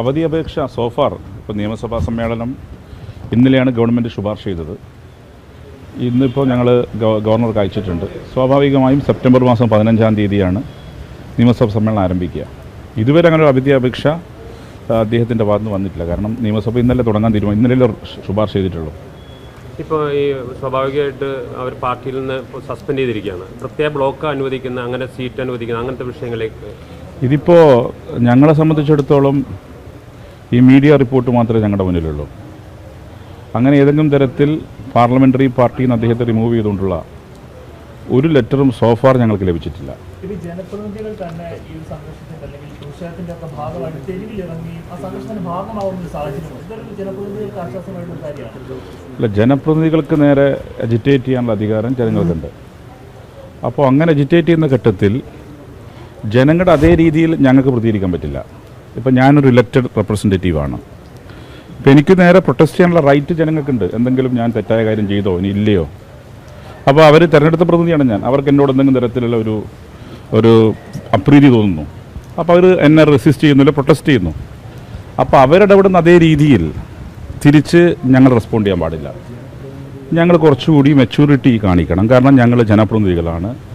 അവധി അപേക്ഷ സോഫാർ ഇപ്പോൾ നിയമസഭാ സമ്മേളനം ഇന്നലെയാണ് ഗവൺമെന്റ് ശുപാർശ ചെയ്തത്. ഇന്നിപ്പോൾ ഞങ്ങൾ ഗവർണർക്ക് അയച്ചിട്ടുണ്ട്. സ്വാഭാവികമായും സെപ്റ്റംബർ മാസം പതിനഞ്ചാം തീയതിയാണ് നിയമസഭാ സമ്മേളനം ആരംഭിക്കുക. ഇതുവരെ അങ്ങനെ ഒരു അവധി അപേക്ഷ അദ്ദേഹത്തിന്റെ ഭാഗത്ത് നിന്ന് വന്നിട്ടില്ല. കാരണം നിയമസഭ ഇന്നലെ തുടങ്ങാൻ തീരുമാനം ഇന്നലെ ശുപാർശ ചെയ്തിട്ടുള്ളൂ. ഇപ്പോൾ ഈ സ്വാഭാവികമായിട്ട് അവർ പാർട്ടിയിൽ നിന്ന് സസ്പെൻഡ് ചെയ്തിരിക്കുകയാണ്. പ്രത്യേക ബ്ലോക്ക് അനുവദിക്കുന്ന അങ്ങനെ സീറ്റ് അനുവദിക്കുന്ന അങ്ങനത്തെ വിഷയങ്ങളിലേക്ക് ഇതിപ്പോൾ ഞങ്ങളെ സംബന്ധിച്ചിടത്തോളം ഈ മീഡിയ റിപ്പോർട്ട് മാത്രമേ ഞങ്ങളുടെ മുന്നിലുള്ളൂ. അങ്ങനെ ഏതെങ്കിലും തരത്തിൽ പാർലമെന്ററി പാർട്ടിയിൽ നിന്ന് അദ്ദേഹത്തെ റിമൂവ് ചെയ്തുകൊണ്ടുള്ള ഒരു ലെറ്ററും സോഫാർ ഞങ്ങൾക്ക് ലഭിച്ചിട്ടില്ല. അല്ല ജനപ്രതിനിധികൾക്ക് നേരെ അജിറ്റേറ്റ് ചെയ്യാനുള്ള അധികാരം ജനങ്ങൾക്കുണ്ട്. അപ്പോൾ അങ്ങനെ അജിറ്റേറ്റ് ചെയ്യുന്ന ഘട്ടത്തിൽ ജനങ്ങളുടെ അതേ രീതിയിൽ ഞങ്ങൾക്ക് പ്രതികരിക്കാൻ പറ്റില്ല. ഇപ്പം ഞാനൊരു ഇലക്റ്റഡ് റെപ്രസെന്റേറ്റീവാണ് ഇപ്പം എനിക്ക് നേരെ പ്രൊട്ടസ്റ്റ് ചെയ്യാനുള്ള റൈറ്റ് ജനങ്ങൾക്കുണ്ട്. എന്തെങ്കിലും ഞാൻ തെറ്റായ കാര്യം ചെയ്തോ ഇനി ഇല്ലയോ? അപ്പോൾ അവർ തിരഞ്ഞെടുത്ത പ്രതിനിധിയാണ് ഞാൻ. അവർക്ക് എന്നോട് എന്തെങ്കിലും തരത്തിലുള്ള ഒരു ഒരു അപ്രീതി തോന്നുന്നു. അപ്പോൾ അവർ എന്നെ റെസിസ്റ്റ് ചെയ്യുന്നില്ല പ്രൊട്ടസ്റ്റ് ചെയ്യുന്നു. അപ്പോൾ അവരിടപെടുന്ന അതേ രീതിയിൽ തിരിച്ച് ഞങ്ങൾ റെസ്പോണ്ട് ചെയ്യാൻ പാടില്ല. ഞങ്ങൾ കുറച്ചുകൂടി മെച്യൂരിറ്റി കാണിക്കണം. കാരണം ഞങ്ങൾ ജനപ്രതിനിധികളാണ്.